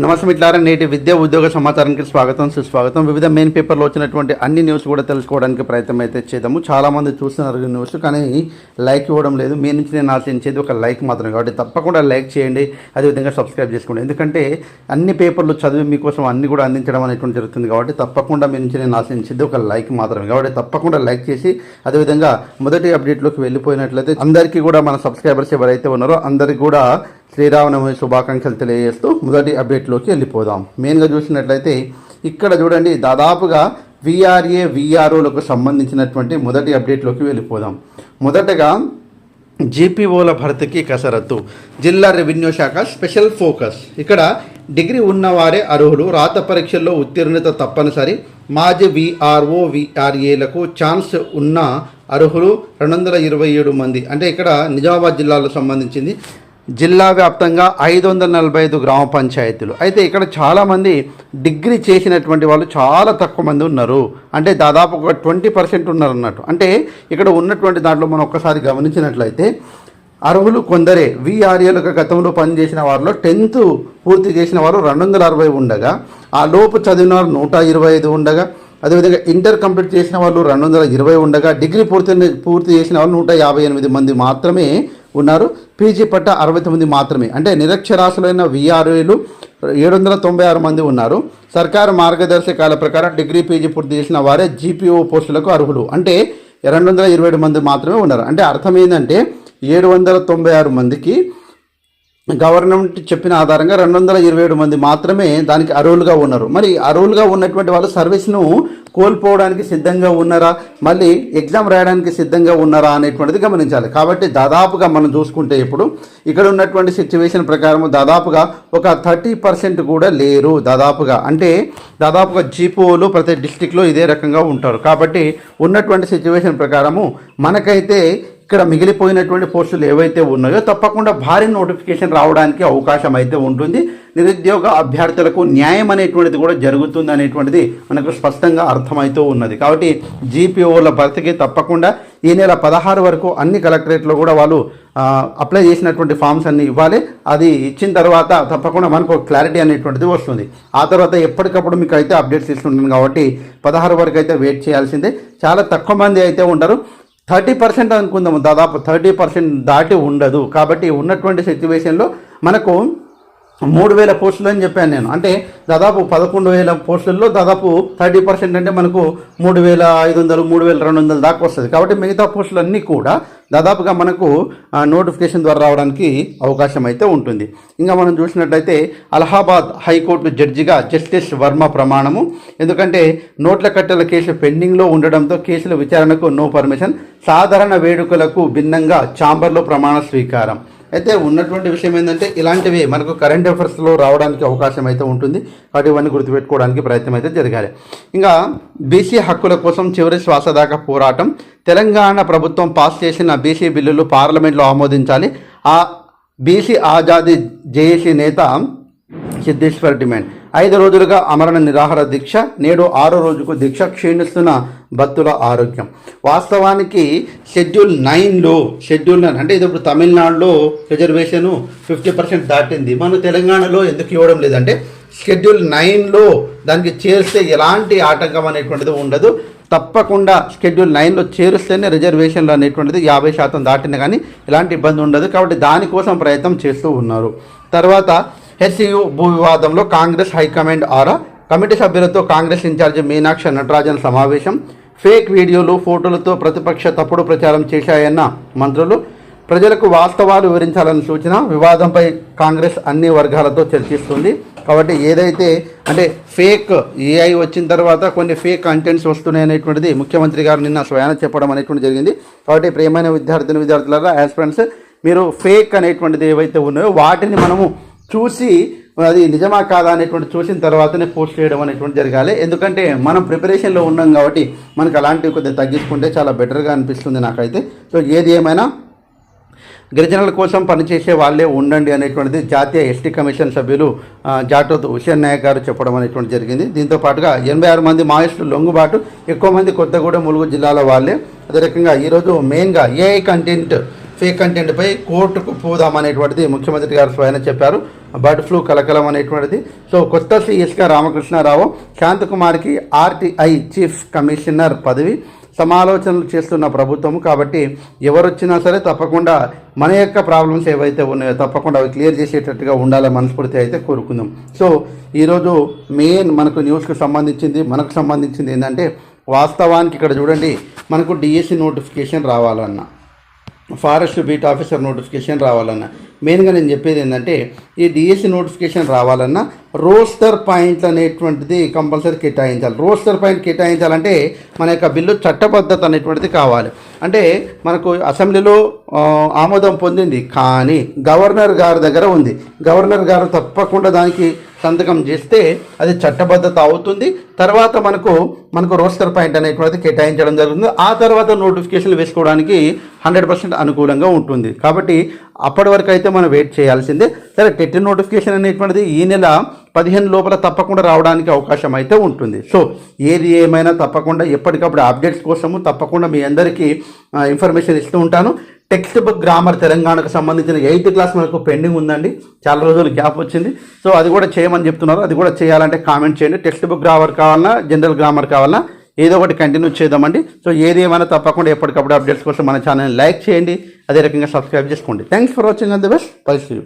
నమస్తే మిట్లారా నేటి విద్యా ఉద్యోగ సమాచారానికి స్వాగతం సుస్వాగతం. వివిధ మెయిన్ పేపర్లో వచ్చినటువంటి అన్ని న్యూస్ కూడా తెలుసుకోవడానికి ప్రయత్నం అయితే చేద్దాము. చాలామంది చూస్తున్నారు న్యూస్ కానీ లైక్ ఇవ్వడం లేదు. మీ నుంచి నేను ఆశించేది ఒక లైక్ మాత్రమే. కాబట్టి తప్పకుండా లైక్ చేయండి అదేవిధంగా సబ్స్క్రైబ్ చేసుకోండి. ఎందుకంటే అన్ని పేపర్లు చదివి మీకోసం అన్ని కూడా అందించడం అనేటువంటి జరుగుతుంది. కాబట్టి తప్పకుండా మీ నుంచి నేను ఆశించేది ఒక లైక్ మాత్రమే. కాబట్టి తప్పకుండా లైక్ చేసి అదేవిధంగా మొదటి అప్డేట్లోకి వెళ్ళిపోయినట్లయితే అందరికీ కూడా మన సబ్స్క్రైబర్స్ ఎవరైతే ఉన్నారో అందరికీ కూడా శ్రీరామనవమి శుభాకాంక్షలు తెలియజేస్తూ మొదటి అప్డేట్లోకి వెళ్ళిపోదాం. మెయిన్గా చూసినట్లయితే ఇక్కడ చూడండి దాదాపుగా విఆర్ఏ విఆర్ఓలకు సంబంధించినటువంటి మొదటి అప్డేట్లోకి వెళ్ళిపోదాం. మొదటగా జీపీఓల భర్తీకి కసరత్తు. జిల్లా రెవెన్యూ శాఖ స్పెషల్ ఫోకస్. ఇక్కడ డిగ్రీ ఉన్నవారే అర్హులు. రాత పరీక్షల్లో ఉత్తీర్ణత తప్పనిసరి. మాజీ విఆర్ఓ విఆర్ఏలకు ఛాన్స్ ఉన్న అర్హులు రెండు వందల ఇరవై ఏడు మంది. అంటే ఇక్కడ నిజామాబాద్ జిల్లాలో సంబంధించింది. జిల్లా వ్యాప్తంగా ఐదు వందల నలభై ఐదు గ్రామ పంచాయతీలు. అయితే ఇక్కడ చాలామంది డిగ్రీ చేసినటువంటి వాళ్ళు చాలా తక్కువ మంది ఉన్నారు. అంటే దాదాపు ఒక ట్వంటీ పర్సెంట్ ఉన్నారు అన్నట్టు అంటే ఇక్కడ ఉన్నటువంటి దాంట్లో మనం ఒక్కసారి గమనించినట్లయితే అర్హులు కొందరే విఆర్ఏలకు గతంలో పనిచేసిన వారిలో టెన్త్ పూర్తి చేసిన వారు రెండు వందల అరవై ఉండగా ఆ లోపు చదివిన వారు నూట ఇరవై ఐదు ఉండగా అదేవిధంగా ఇంటర్ కంప్లీట్ చేసిన వాళ్ళు రెండు వందల ఇరవై ఉండగా డిగ్రీ పూర్తి పూర్తి చేసిన వాళ్ళు నూట యాభై ఎనిమిది మంది మాత్రమే ఉన్నారు. పీజీ పట్ట అరవై తొమ్మిది మాత్రమే. అంటే నిరక్షరాస్యులైన విఆర్ఏలు ఏడు వందల తొంభై ఆరు మంది ఉన్నారు. సర్కారు మార్గదర్శకాల ప్రకారం డిగ్రీ పీజీ పూర్తి చేసిన వారే జీపీఓ పోస్టులకు అర్హులు. అంటే రెండు వందల ఇరవై ఏడు మంది మాత్రమే ఉన్నారు. అంటే అర్థం ఏంటంటే ఏడు వందల తొంభై ఆరు మందికి గవర్నమెంట్ చెప్పిన ఆధారంగా రెండు వందల ఇరవై ఏడు మంది మాత్రమే దానికి అర్హులుగా ఉన్నారు. మరి అర్హులుగా ఉన్నటువంటి వాళ్ళు సర్వీస్ను కోల్పోవడానికి సిద్ధంగా ఉన్నారా? మళ్ళీ ఎగ్జామ్ రాయడానికి సిద్ధంగా ఉన్నారా అనేటువంటిది గమనించాలి. కాబట్టి దాదాపుగా మనం చూసుకుంటే ఇప్పుడు ఇక్కడ ఉన్నటువంటి సిచ్యువేషన్ ప్రకారం దాదాపుగా ఒక థర్టీ పర్సెంట్ కూడా లేరు దాదాపుగా. అంటే దాదాపుగా జీపోలు ప్రతి డిస్టిక్లో ఇదే రకంగా ఉంటారు. కాబట్టి ఉన్నటువంటి సిచ్యువేషన్ ప్రకారము మనకైతే ఇక్కడ మిగిలిపోయినటువంటి పోస్టులు ఏవైతే ఉన్నాయో తప్పకుండా భారీ నోటిఫికేషన్ రావడానికి అవకాశం అయితే ఉంటుంది. నిరుద్యోగ అభ్యర్థులకు న్యాయం అనేటువంటిది కూడా జరుగుతుంది అనేటువంటిది మనకు స్పష్టంగా అర్థమవుతూ ఉన్నది. కాబట్టి జీపీఓల భర్తీకి తప్పకుండా ఈ నెల పదహారు వరకు అన్ని కలెక్టరేట్లో కూడా వాళ్ళు అప్లై చేసినటువంటి ఫామ్స్ అన్ని ఇవ్వాలి. అది ఇచ్చిన తర్వాత తప్పకుండా మనకు క్లారిటీ అనేటువంటిది వస్తుంది. ఆ తర్వాత ఎప్పటికప్పుడు మీకు అయితే అప్డేట్స్ ఇస్తుంటుంది కాబట్టి పదహారు వరకు అయితే వెయిట్ చేయాల్సిందే. చాలా తక్కువ మంది అయితే ఉంటారు థర్టీ పర్సెంట్ అనుకుందాము. దాదాపు థర్టీ పర్సెంట్ దాటి ఉండదు. కాబట్టి ఉన్నటువంటి సిచ్యువేషన్లో మనకు మూడు వేల పోస్టులు అని చెప్పాను నేను. అంటే దాదాపు పదకొండు వేల పోస్టుల్లో దాదాపు థర్టీ పర్సెంట్ అంటే మనకు మూడు వేల ఐదు వందలు మూడు వేల రెండు వందలు దాకా వస్తుంది. కాబట్టి మిగతా పోస్టులన్నీ కూడా దాదాపుగా మనకు నోటిఫికేషన్ ద్వారా రావడానికి అవకాశం అయితే ఉంటుంది. ఇంకా మనం చూసినట్లయితే అలహాబాద్ హైకోర్టు జడ్జిగా జస్టిస్ వర్మ ప్రమాణము. ఎందుకంటే నోట్ల కట్టెల కేసు పెండింగ్లో ఉండడంతో కేసుల విచారణకు నో పర్మిషన్. సాధారణ వేడుకలకు భిన్నంగా ఛాంబర్లో ప్రమాణ స్వీకారం. అయితే ఉన్నటువంటి విషయం ఏంటంటే ఇలాంటివి మనకు కరెంట్ అఫైర్స్లో రావడానికి అవకాశం అయితే ఉంటుంది. కాబట్టి ఇవన్నీ గుర్తుపెట్టుకోవడానికి ప్రయత్నం అయితే జరగాలి. ఇంకా బీసీ హక్కుల కోసం చివరి శ్వాస దాకా పోరాటం. తెలంగాణ ప్రభుత్వం పాస్ చేసిన బీసీ బిల్లులు పార్లమెంట్లో ఆమోదించాలి. ఆ బీసీ ఆజాదీ జేఏసీ నేత సిద్ధేశ్వర్ డిమాండ్. ఐదు రోజులుగా అమరణ నిరాహార దీక్ష నేడు ఆరో రోజుకు దీక్ష క్షీణిస్తున్న భక్తుల ఆరోగ్యం. వాస్తవానికి షెడ్యూల్ నైన్లో షెడ్యూల్ నైన్ అంటే ఇది ఇప్పుడు తమిళనాడులో రిజర్వేషన్ ఫిఫ్టీ పర్సెంట్ దాటింది. మన తెలంగాణలో ఎందుకు ఇవ్వడం లేదంటే షెడ్యూల్ నైన్లో దానికి చేరిస్తే ఎలాంటి ఆటంకం అనేటువంటిది ఉండదు. తప్పకుండా షెడ్యూల్ నైన్లో చేరుస్తేనే రిజర్వేషన్లు అనేటువంటిది యాభై శాతం దాటిన కానీ ఎలాంటి ఇబ్బంది ఉండదు. కాబట్టి దానికోసం ప్రయత్నం చేస్తూ ఉన్నారు. తర్వాత హెచ్సియు భూ వివాదంలో కాంగ్రెస్ హైకమాండ్ ఆరా? కమిటీ సభ్యులతో కాంగ్రెస్ ఇన్ఛార్జి మీనాక్ష నటరాజన్ సమావేశం. ఫేక్ వీడియోలు ఫోటోలతో ప్రతిపక్ష తప్పుడు ప్రచారం చేశాయన్న మంత్రులు. ప్రజలకు వాస్తవాలు వివరించాలని సూచన. వివాదంపై కాంగ్రెస్ అన్ని వర్గాలతో చర్చిస్తుంది. కాబట్టి ఏదైతే అంటే ఫేక్ ఏఐ వచ్చిన తర్వాత కొన్ని ఫేక్ కంటెంట్స్ వస్తున్నాయి అనేటువంటిది ముఖ్యమంత్రి గారు నిన్న స్వయాన చెప్పడం అనేటువంటి జరిగింది. కాబట్టి ప్రియమైన విద్యార్థిని విద్యార్థులారా యాజ్ ఫ్రెండ్స్ మీరు ఫేక్ అనేటువంటిది ఏవైతే ఉన్నాయో వాటిని మనము చూసి అది నిజమా కాదా అనేటువంటి చూసిన తర్వాతనే పోస్ట్ చేయడం అనేటువంటి జరగాలి. ఎందుకంటే మనం ప్రిపరేషన్లో ఉన్నాం కాబట్టి మనకు అలాంటివి కొద్దిగా తగ్గించుకుంటే చాలా బెటర్గా అనిపిస్తుంది నాకైతే. సో ఏది ఏమైనా గిరిజనుల కోసం పనిచేసే వాళ్ళే ఉండండి అనేటువంటిది జాతీయ ఎస్టీ కమిషన్ సభ్యులు జాటోత్ హుసేన్ నాయక్ గారు చెప్పడం అనేటువంటి జరిగింది. దీంతో పాటుగా ఎనభై ఆరు మంది మావోయిస్టులు లొంగుబాటు ఎక్కువ మంది కొత్తగూడెం ములుగు జిల్లాల వాళ్ళే. అదే రకంగా ఈరోజు మెయిన్గా ఏఐ కంటెంట్ ఫేక్ కంటెంట్పై కోర్టుకు పోదాం అనేటువంటిది ముఖ్యమంత్రి గారు స్వయన చెప్పారు. బర్డ్ ఫ్లూ కలకలం అనేటువంటిది. సో కొత్త సిఎస్గా రామకృష్ణారావు శాంతకుమార్కి ఆర్టీఐ చీఫ్ కమిషనర్ పదవి. సమాలోచనలు చేస్తున్న ప్రభుత్వం కాబట్టి ఎవరు వచ్చినా సరే తప్పకుండా మన యొక్క ప్రాబ్లమ్స్ ఏవైతే ఉన్నాయో తప్పకుండా అవి క్లియర్ చేసేటట్టుగా ఉండాలని మనస్ఫూర్తి అయితే కోరుకుందాం. సో ఈరోజు మెయిన్ మనకు న్యూస్కి సంబంధించింది మనకు సంబంధించింది ఏంటంటే వాస్తవానికి ఇక్కడ చూడండి మనకు డిఎస్సి నోటిఫికేషన్ రావాలన్నా. ఫారెస్ట్ బీట్ ఆఫీసర్ నోటిఫికేషన్ రావాలన్నా. మెయిన్గా నేను చెప్పేది ఏంటంటే ఈ డిఎస్సి నోటిఫికేషన్ రావాలన్నా రోస్టర్ పాయింట్లు అనేటువంటిది కంపల్సరీ కేటాయించాలి. రోస్టర్ పాయింట్ కేటాయించాలంటే మన యొక్క బిల్లు చట్టబద్ధత అనేటువంటిది కావాలి. అంటే మనకు అసెంబ్లీలో ఆమోదం పొందింది. కానీ గవర్నర్ గారి దగ్గర ఉంది. గవర్నర్ గారు తప్పకుండా దానికి సంతకం చేస్తే అది చట్టబద్ధత అవుతుంది. తర్వాత మనకు మనకు రోస్టర్ పాయింట్ అనేటువంటిది కేటాయించడం జరుగుతుంది. ఆ తర్వాత నోటిఫికేషన్లు వేసుకోవడానికి హండ్రెడ్ పర్సెంట్ అనుకూలంగా ఉంటుంది. కాబట్టి అప్పటి వరకు అయితే మనం వెయిట్ చేయాల్సిందే. సరే టెట్ నోటిఫికేషన్ అనేటువంటిది ఈ నెల పదిహేను లోపల తప్పకుండా రావడానికి అవకాశం అయితే ఉంటుంది. సో ఏది ఏమైనా తప్పకుండా ఎప్పటికప్పుడు అప్డేట్స్ కోసము తప్పకుండా మీ అందరికీ ఇన్ఫర్మేషన్ ఇస్తూ ఉంటాను. టెక్స్ట్ బుక్ గ్రామర్ తెలంగాణకు సంబంధించిన ఎయిత్ క్లాస్ మనకు పెండింగ్ ఉందండి. చాలా రోజులు గ్యాప్ వచ్చింది. సో అది కూడా చేయమని చెప్తున్నారు. అది కూడా చేయాలంటే కామెంట్ చేయండి. టెక్స్ట్ బుక్ గ్రామర్ కావాలన్నా జనరల్ గ్రామర్ కావాలన్నా ఏదో ఒకటి కంటిన్యూ చేద్దామండి. సో ఏది ఏమైనా తప్పకుండా ఎప్పటికప్పుడు అప్డేట్స్ కోసం మన ఛానల్ని లైక్ చేయండి. అదే రకంగా సబ్స్క్రైబ్ చేసుకోండి. Thanks for watching all the best పరిస్థితి